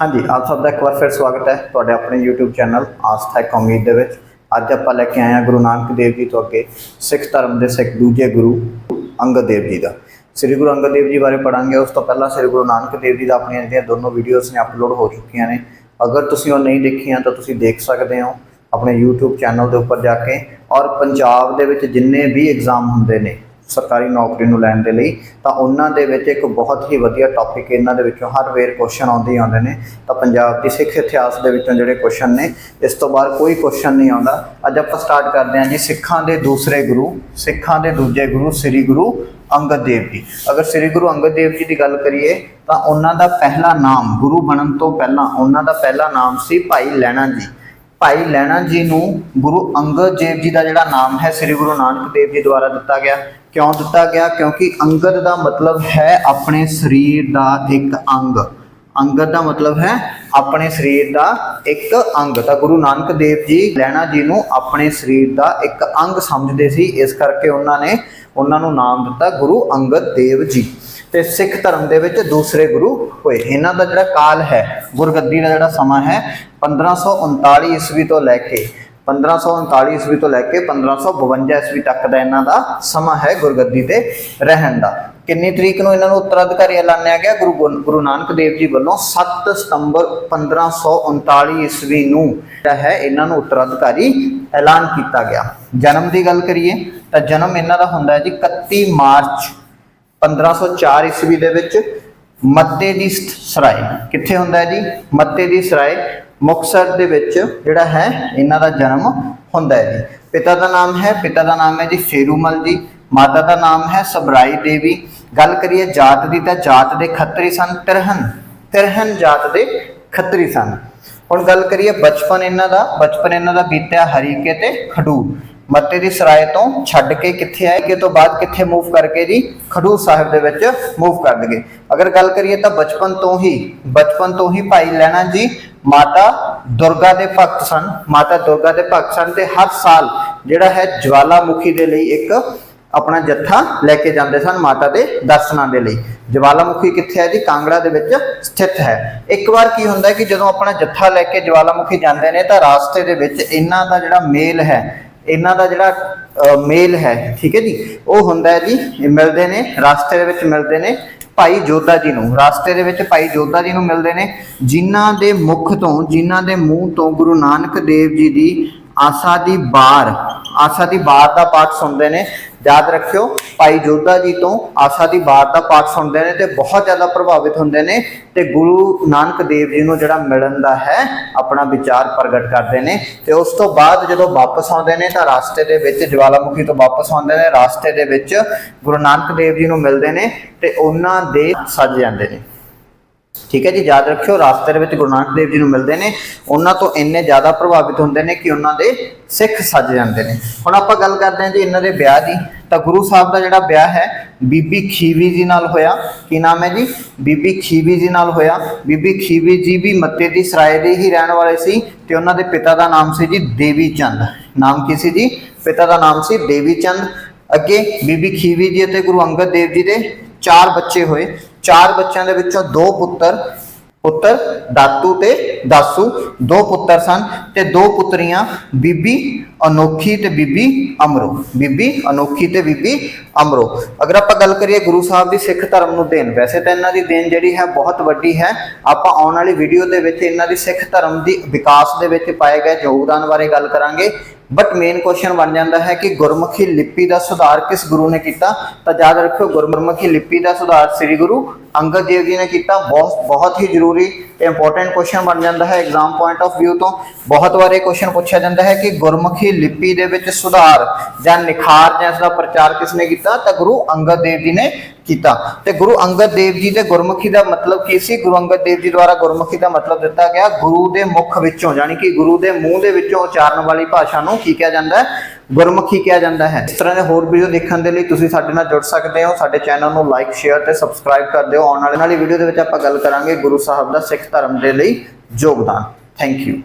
ਹਾਂਜੀ, ਆਪ ਸਭ ਦਾ ਇੱਕ ਵਾਰ ਫਿਰ ਸਵਾਗਤ ਹੈ ਤੁਹਾਡੇ ਆਪਣੇ YouTube ਚੈਨਲ ਆਸਥਾ ਇੱਕ ਦੇ ਵਿੱਚ। ਅੱਜ ਆਪਾਂ ਲੈ ਕੇ ਆਏ ਹਾਂ ਗੁਰੂ ਨਾਨਕ ਦੇਵ ਜੀ ਤੋਂ ਅੱਗੇ ਸਿੱਖ ਧਰਮ ਦੇ ਸਿੱਖ ਦੂਜੇ ਗੁਰੂ ਅੰਗਦ ਦੇਵ ਜੀ ਦਾ। ਸ੍ਰੀ ਗੁਰੂ ਅੰਗਦ ਦੇਵ ਜੀ ਬਾਰੇ ਪੜਾਂਗੇ ਉਸ ਤੋਂ ਪਹਿਲਾਂ ਸ੍ਰੀ ਗੁਰੂ ਨਾਨਕ ਦੇਵ ਜੀ ਦਾ ਆਪਣੀਆਂ ਜਿਹੜੀਆਂ ਦੋਨੋਂ ਵੀਡੀਓਜ਼ ਨੇ ਅਪਲੋਡ ਹੋ ਚੁੱਕੀਆਂ ਨੇ। ਅਗਰ ਤੁਸੀਂ ਉਹ ਨਹੀਂ ਦੇਖੀਆਂ ਤਾਂ ਤੁਸੀਂ ਦੇਖ ਸਕਦੇ ਹੋ ਆਪਣੇ YouTube ਚੈਨਲ ਦੇ ਉੱਪਰ ਜਾ ਕੇ। ਔਰ ਪੰਜਾਬ ਦੇ ਵਿੱਚ ਜਿੰਨੇ ਵੀ ਐਗਜ਼ਾਮ ਹੁੰਦੇ ਨੇ ਸਰਕਾਰੀ ਨੌਕਰੀ ਨੂੰ ਲੈਣ ਦੇ ਲਈ, ਤਾਂ ਉਹਨਾਂ ਦੇ ਵਿੱਚ ਇੱਕ ਬਹੁਤ ਹੀ ਵਧੀਆ ਟੌਪਿਕ ਇਹਨਾਂ ਦੇ ਵਿੱਚੋਂ ਹਰ ਵੇਰ ਕੁਐਸਚਨ ਆਉਂਦੇ ਹੀ ਆਉਂਦੇ ਨੇ। ਤਾਂ ਪੰਜਾਬ ਦੀ ਸਿੱਖ ਇਤਿਹਾਸ ਦੇ ਵਿੱਚੋਂ ਜਿਹੜੇ ਕੁਐਸਚਨ ਨੇ, ਇਸ ਤੋਂ ਬਾਅਦ ਕੋਈ ਕੁਐਸਚਨ ਨਹੀਂ ਆਉਂਦਾ। ਅੱਜ ਆਪਾਂ ਸਟਾਰਟ ਕਰਦੇ ਹਾਂ ਜੀ ਸਿੱਖਾਂ ਦੇ ਦੂਸਰੇ ਗੁਰੂ, ਸਿੱਖਾਂ ਦੇ ਦੂਜੇ ਗੁਰੂ ਸ੍ਰੀ ਗੁਰੂ ਅੰਗਦ ਦੇਵ ਜੀ। ਅਗਰ ਸ੍ਰੀ ਗੁਰੂ ਅੰਗਦ ਦੇਵ ਜੀ ਦੀ ਗੱਲ ਕਰੀਏ, ਤਾਂ ਉਹਨਾਂ ਦਾ ਪਹਿਲਾ ਨਾਮ ਗੁਰੂ ਬਣਨ ਤੋਂ ਪਹਿਲਾਂ ਉਹਨਾਂ ਦਾ ਪਹਿਲਾ ਨਾਮ ਸੀ ਭਾਈ ਲੈਣਾ ਜੀ। ਭਾਈ ਲੈਣਾ ਜੀ ਨੂੰ ਗੁਰੂ ਅੰਗਦ ਦੇਵ ਜੀ ਦਾ ਜਿਹੜਾ ਨਾਮ ਹੈ, ਸ੍ਰੀ ਗੁਰੂ ਨਾਨਕ ਦੇਵ ਜੀ ਦੁਆਰਾ ਦਿੱਤਾ ਗਿਆ। ਕਿਉਂ ਦਿੱਤਾ ਗਿਆ? ਕਿਉਂਕਿ ਅੰਗਦ ਦਾ ਮਤਲਬ ਹੈ ਆਪਣੇ ਸਰੀਰ ਦਾ ਇੱਕ ਅੰਗ। ਅੰਗਦ ਦਾ ਮਤਲਬ ਹੈ ਆਪਣੇ ਸਰੀਰ ਦਾ ਇੱਕ ਅੰਗ। ਤਾਂ ਗੁਰੂ ਨਾਨਕ ਦੇਵ ਜੀ ਲੈਣਾ ਜੀ ਨੂੰ ਆਪਣੇ ਸਰੀਰ ਦਾ ਇੱਕ ਅੰਗ ਸਮਝਦੇ ਸੀ। ਇਸ ਕਰਕੇ ਉਹਨਾਂ ਨੇ ਉਹਨਾਂ ਨੂੰ ਨਾਮ ਦਿੱਤਾ ਗੁਰੂ ਅੰਗਦ ਦੇਵ ਜੀ। ਤੇ ਸਿੱਖ ਧਰਮ ਦੇ ਵਿੱਚ ਦੂਸਰੇ ਗੁਰੂ ਹੋਏ। ਇਹਨਾਂ ਦਾ ਜਿਹੜਾ ਕਾਲ ਹੈ, ਗੁਰਗੱਦੀ ਦਾ ਜਿਹੜਾ ਸਮਾਂ ਹੈ 1539 ਈਸਵੀ ਤੋਂ ਲੈ ਕੇ 1539 ਈਸਵੀ ਤੋਂ ਲੈ ਕੇ 1552 ਈਸਵੀ ਤੱਕ ਦਾ ਇਹਨਾਂ ਦਾ ਸਮਾਂ ਹੈ ਗੁਰਗੱਦੀ ਤੇ ਰਹਿਣ ਦਾ। ਕਿੰਨੀ ਤਰੀਕ ਨੂੰ ਇਹਨਾਂ ਨੂੰ ਉੱਤਰਾਧਿਕਾਰੀ ਐਲਾਨਿਆ ਗਿਆ? ਗੁਰੂ ਗੁਰੂ ਨਾਨਕ ਦੇਵ ਜੀ ਵੱਲੋਂ 7 ਸਤੰਬਰ 1539 ਈਸਵੀ ਨੂੰ ਜਿਹੜਾ ਹੈ ਇਹਨਾਂ ਨੂੰ ਉੱਤਰਾਧਿਕਾਰੀ ਐਲਾਨ ਕੀਤਾ ਗਿਆ। ਜਨਮ ਦੀ ਗੱਲ ਕਰੀਏ ਤਾਂ ਜਨਮ ਇਹਨਾਂ ਦਾ ਹੁੰਦਾ ਹੈ ਜੀ 31 ਮਾਰਚ 1504 ਈਸਵੀ ਦੇ ਵਿੱਚ। ਮੱਤੇ ਦੀ ਸਰਾਏ ਕਿੱਥੇ ਹੁੰਦਾ ਹੈ ਜੀ? ਮੱਤੇ ਦੀ ਸਰਾਏ ਮੁਕਤਸਰ ਦੇ ਵਿੱਚ ਜਿਹੜਾ ਹੈ, ਇਹਨਾਂ ਦਾ ਜਨਮ ਹੁੰਦਾ ਹੈ ਜੀ। ਪਿਤਾ ਦਾ ਨਾਮ ਹੈ, ਪਿਤਾ ਦਾ ਨਾਮ ਹੈ ਜੀ ਸ਼ੇਰੂਮਲ ਜੀ। ਮਾਤਾ ਦਾ ਨਾਮ ਹੈ ਸਬਰਾਈ ਦੇਵੀ। ਗੱਲ ਕਰੀਏ ਜਾਤ ਦੀ ਤਾਂ ਜਾਤ ਦੇ ਖੱਤਰੀ ਸਨ, ਤਿਰਹਨ ਤਿਰਹਨ ਜਾਤ ਦੇ ਖੱਤਰੀ ਸਨ। ਹੁਣ ਗੱਲ ਕਰੀਏ ਬਚਪਨ ਇਹਨਾਂ ਦਾ, ਬਚਪਨ ਇਹਨਾਂ ਦਾ ਬੀਤਿਆ ਹਰੀਕੇ ਤੇ ਖਡੂਰ। ਮੱਤੇ ਦੀ ਸਰਾਏ ਤੋਂ ਛੱਡ ਕੇ ਕਿੱਥੇ ਆਏ ਕਿ ਤੋਂ ਬਾਅਦ ਕਿੱਥੇ ਮੂਵ ਕਰਕੇ ਜੀ ਖਡੂਰ ਸਾਹਿਬ ਦੇ ਵਿੱਚ ਮੂਵ ਕਰ ਦਗੇ ਅਗਰ ਗੱਲ ਕਰੀਏ ਤਾਂ ਬਚਪਨ ਤੋਂ ਹੀ, ਬਚਪਨ ਤੋਂ ਹੀ ਭਾਈ ਲੈਣਾ ਜੀ ਮਾਤਾ ਦੁਰਗਾ ਦੇ ਭਗਤ ਸਨ। ਮਾਤਾ ਦੁਰਗਾ ਦੇ ਭਗਤ ਸਨ ਤੇ ਹਰ ਸਾਲ ਜਿਹੜਾ ਹੈ ਜਵਾਲਾਮੁਖੀ ਦੇ ਲਈ ਇੱਕ ਆਪਣਾ ਜੱਥਾ ਲੈ ਕੇ ਜਾਂਦੇ ਸਨ ਮਾਤਾ ਦੇ ਦਰਸ਼ਨਾਂ ਦੇ ਲਈ। ਜਵਾਲਾਮੁਖੀ ਕਿੱਥੇ ਹੈ ਜੀ? ਕਾਂਗੜਾ ਦੇ ਵਿੱਚ ਸਥਿਤ ਹੈ। ਇੱਕ ਵਾਰ ਕੀ ਹੁੰਦਾ ਹੈ ਕਿ ਜਦੋਂ ਆਪਣਾ ਜੱਥਾ ਲੈ ਕੇ ਜਵਾਲਾਮੁਖੀ ਜਾਂਦੇ ਨੇ ਤਾਂ ਰਾਸਤੇ ਦੇ ਵਿੱਚ ਇਹਨਾਂ ਦਾ ਜਿਹੜਾ ਮੇਲ ਹੈ ਇਹਨਾਂ ਦਾ ਜਿਹੜਾ ਅ, ਮੇਲ ਹੈ ਠੀਕ ਹੈ ਜੀ? ਉਹ ਹੁੰਦਾ ਹੈ ਜੀ ਮਿਲਦੇ ਨੇ ਰਾਸਤੇ ਦੇ ਵਿੱਚ ਮਿਲਦੇ ਨੇ ਭਾਈ ਜੋਧਾ ਜੀ ਨੂੰ। ਰਾਸਤੇ ਦੇ ਵਿੱਚ ਭਾਈ ਜੋਧਾ ਜੀ ਨੂੰ ਮਿਲਦੇ ਨੇ ਜਿਨ੍ਹਾਂ ਦੇ ਮੁਖ ਤੋਂ ਜਿਨ੍ਹਾਂ ਦੇ ਮੂੰਹ ਤੋਂ ਗੁਰੂ ਨਾਨਕ ਦੇਵ ਜੀ ਦੀ ਆਸਾ ਦੀ ਬਾਰ ਆਸਾ ਦੀ ਬਾਰ ਦਾ ਪਾਠ ਸੁਣਦੇ ਨੇ। ਯਾਦ ਰੱਖਿਓ, ਭਾਈ ਜੋਧਾ ਜੀ ਤੋਂ ਆਸਾ ਦੀ ਬਾਰ ਦਾ ਪਾਠ ਸੁਣਦੇ ਨੇ ਤੇ ਬਹੁਤ ਜ਼ਿਆਦਾ ਪ੍ਰਭਾਵਿਤ ਹੁੰਦੇ ਨੇ ਤੇ ਗੁਰੂ ਨਾਨਕ ਦੇਵ ਜੀ ਨੂੰ ਜਿਹੜਾ ਮਿਲਣ ਦਾ ਹੈ, ਆਪਣਾ ਵਿਚਾਰ ਪ੍ਰਗਟ ਕਰਦੇ ਨੇ। ਤੇ ਉਸ ਤੋਂ ਬਾਅਦ ਜਦੋਂ ਵਾਪਸ ਆਉਂਦੇ ਨੇ ਤਾਂ ਰਾਸਤੇ ਦੇ ਵਿੱਚ, ਜਵਾਲਾਮੁਖੀ ਤੋਂ ਵਾਪਸ ਆਉਂਦੇ ਨੇ, ਰਾਸਤੇ ਦੇ ਵਿੱਚ ਗੁਰੂ ਨਾਨਕ ਦੇਵ ਜੀ ਨੂੰ ਮਿਲਦੇ ਨੇ ਤੇ ਉਹਨਾਂ ਦੇ ਸੱਜ ਜਾਂਦੇ ਨੇ। ਠੀਕ ਹੈ ਜੀ, ਯਾਦ ਰੱਖਿਓ, ਰਾਸਤੇ ਦੇ ਵਿੱਚ ਗੁਰੂ ਨਾਨਕ ਦੇਵ ਜੀ ਨੂੰ ਮਿਲਦੇ ਨੇ, ਉਹਨਾਂ ਤੋਂ ਇੰਨੇ ਜ਼ਿਆਦਾ ਪ੍ਰਭਾਵਿਤ ਹੁੰਦੇ ਨੇ ਕਿ ਉਹਨਾਂ ਦੇ ਸਿੱਖ ਸੱਜ ਜਾਂਦੇ ਨੇ। ਹੁਣ ਆਪਾਂ ਗੱਲ ਕਰਦੇ ਹਾਂ ਜੀ ਇਹਨਾਂ ਦੇ ਵਿਆਹ ਦੀ। ਤਾਂ ਗੁਰੂ ਸਾਹਿਬ ਦਾ ਜਿਹੜਾ ਵਿਆਹ ਹੈ, ਬੀਬੀ ਖੀਵੀ ਜੀ ਨਾਲ ਹੋਇਆ। ਕੀ ਨਾਮ ਹੈ ਜੀ? ਬੀਬੀ ਖੀਵੀ ਜੀ ਨਾਲ ਹੋਇਆ। ਬੀਬੀ ਖੀਵੀ ਜੀ ਵੀ ਮੱਤੇ ਦੀ ਸਰਾਏ ਦੇ ਹੀ ਰਹਿਣ ਵਾਲੇ ਸੀ ਤੇ ਉਹਨਾਂ ਦੇ ਪਿਤਾ ਦਾ ਨਾਮ ਸੀ ਜੀ ਦੇਵੀ ਚੰਦ। ਨਾਮ ਕੀ ਸੀ ਜੀ? ਪਿਤਾ ਦਾ ਨਾਮ ਸੀ ਦੇਵੀ ਚੰਦ। ਅੱਗੇ ਬੀਬੀ ਖੀਵੀ ਜੀ ਅਤੇ ਗੁਰੂ ਅੰਗਦ ਦੇਵ ਜੀ ਦੇ ਚਾਰ ਬੱਚੇ ਹੋਏ। ਚਾਰ ਬੱਚਿਆਂ ਦੇ ਵਿੱਚੋਂ ਦੋ ਪੁੱਤਰ ਪੁੱਤਰ ਦਾਤੂ ਤੇ ਦਾਸੂ। ਦੋ ਪੁੱਤਰ ਸਨ ਤੇ ਦੋ ਪੁੱਤਰੀਆਂ, ਬੀਬੀ ਅਨੋਖੀ ਤੇ ਬੀਬੀ ਅਮਰੋ। ਬੀਬੀ ਅਨੋਖੀ ਤੇ ਬੀਬੀ ਅਮਰੋ। ਅਗਰ ਆਪਾਂ ਗੱਲ ਕਰੀਏ ਗੁਰੂ ਸਾਹਿਬ ਦੀ ਸਿੱਖ ਧਰਮ ਨੂੰ ਦੇਣ, ਵੈਸੇ ਤਾਂ ਇਹਨਾਂ ਦੀ ਦੇਣ ਜਿਹੜੀ ਹੈ ਬਹੁਤ ਵੱਡੀ ਹੈ। ਆਪਾਂ ਆਉਣ ਵਾਲੀ ਵੀਡੀਓ ਦੇ ਵਿੱਚ ਇਹਨਾਂ ਦੀ ਸਿੱਖ ਧਰਮ ਦੀ ਵਿਕਾਸ ਦੇ ਵਿੱਚ ਪਾਏ ਗਏ ਯੋਗਦਾਨ ਬਾਰੇ ਗੱਲ ਕਰਾਂਗੇ। ਬਟ ਮੇਨ ਕੁਐਸਚਨ ਬਣ ਜਾਂਦਾ ਹੈ ਕਿ ਗੁਰਮੁਖੀ ਲਿਪੀ ਦਾ ਸੁਧਾਰ ਕਿਸ ਗੁਰੂ ਨੇ ਕੀਤਾ? ਤਾਂ ਯਾਦ ਰੱਖਿਓ, ਗੁਰਮੁਖੀ ਲਿਪੀ ਦਾ ਸੁਧਾਰ ਸ੍ਰੀ ਗੁਰੂ ਅੰਗਦ ਦੇਵ ਜੀ ਨੇ ਕੀਤਾ, ਬਹੁਤ ਬਹੁਤ ਹੀ ਜ਼ਰੂਰੀ ਤੇ ਇੰਪੋਰਟੈਂਟ ਕੁਐਸਚਨ ਬਣ ਜਾਂਦਾ ਹੈ ਐਗਜ਼ਾਮ ਪੁਆਇੰਟ ਆਫ View ਤੋਂ। ਬਹੁਤ ਵਾਰ ਇਹ ਕੁਐਸਚਨ ਪੁੱਛਿਆ ਜਾਂਦਾ ਹੈ ਕਿ ਗੁਰਮੁਖੀ ਲਿਪੀ ਦੇ ਵਿੱਚ ਸੁਧਾਰ ਜਾਂ ਨਿਖਾਰ ਜਾਂ ਇਸ ਦਾ ਪ੍ਰਚਾਰ ਕਿਸ ਨੇ ਕੀਤਾ? ਤਾਂ ਗੁਰੂ ਅੰਗਦ ਦੇਵ ਜੀ ਨੇ ਕੀਤਾ। ਤੇ ਗੁਰੂ ਅੰਗਦ ਦੇਵ ਜੀ ਦੇ ਗੁਰਮੁਖੀ ਦਾ ਮਤਲਬ ਕੀ ਸੀ? ਗੁਰੂ ਅੰਗਦ ਦੇਵ ਜੀ ਦੁਆਰਾ ਗੁਰਮੁਖੀ ਦਾ ਮਤਲਬ ਦਿੱਤਾ ਗਿਆ ਗੁਰੂ ਦੇ ਮੁਖ ਵਿੱਚੋਂ, ਯਾਨੀ ਕਿ ਗੁਰੂ ਦੇ ਮੂੰਹ ਦੇ ਵਿੱਚੋਂ ਉਚਾਰਨ ਵਾਲੀ ਭਾਸ਼ਾ ਨੂੰ ਕੀ ਕਿਹਾ ਜਾਂਦਾ ਹੈ? ਗੁਰਮੁਖੀ ਕਿਹਾ ਜਾਂਦਾ ਹੈ। ਇਸ ਤਰ੍ਹਾਂ ਦੇ ਹੋਰ ਵੀਡੀਓ ਦੇਖਣ ਦੇ ਲਈ ਤੁਸੀਂ ਸਾਡੇ ਨਾਲ ਜੁੜ ਸਕਦੇ ਹੋ। ਸਾਡੇ ਚੈਨਲ ਨੂੰ ਲਾਈਕ ਸ਼ੇਅਰ ਤੇ ਸਬਸਕ੍ਰਾਈਬ ਕਰ ਦਿਓ। ਆਉਣ ਵਾਲੀ ਵਾਲੀ ਵੀਡੀਓ ਦੇ ਵਿੱਚ ਆਪਾਂ ਗੱਲ ਕਰਾਂਗੇ ਗੁਰੂ ਸਾਹਿਬ ਦਾ ਸਿੱਖ ਧਰਮ ਦੇ ਲਈ ਯੋਗਦਾਨ। Thank you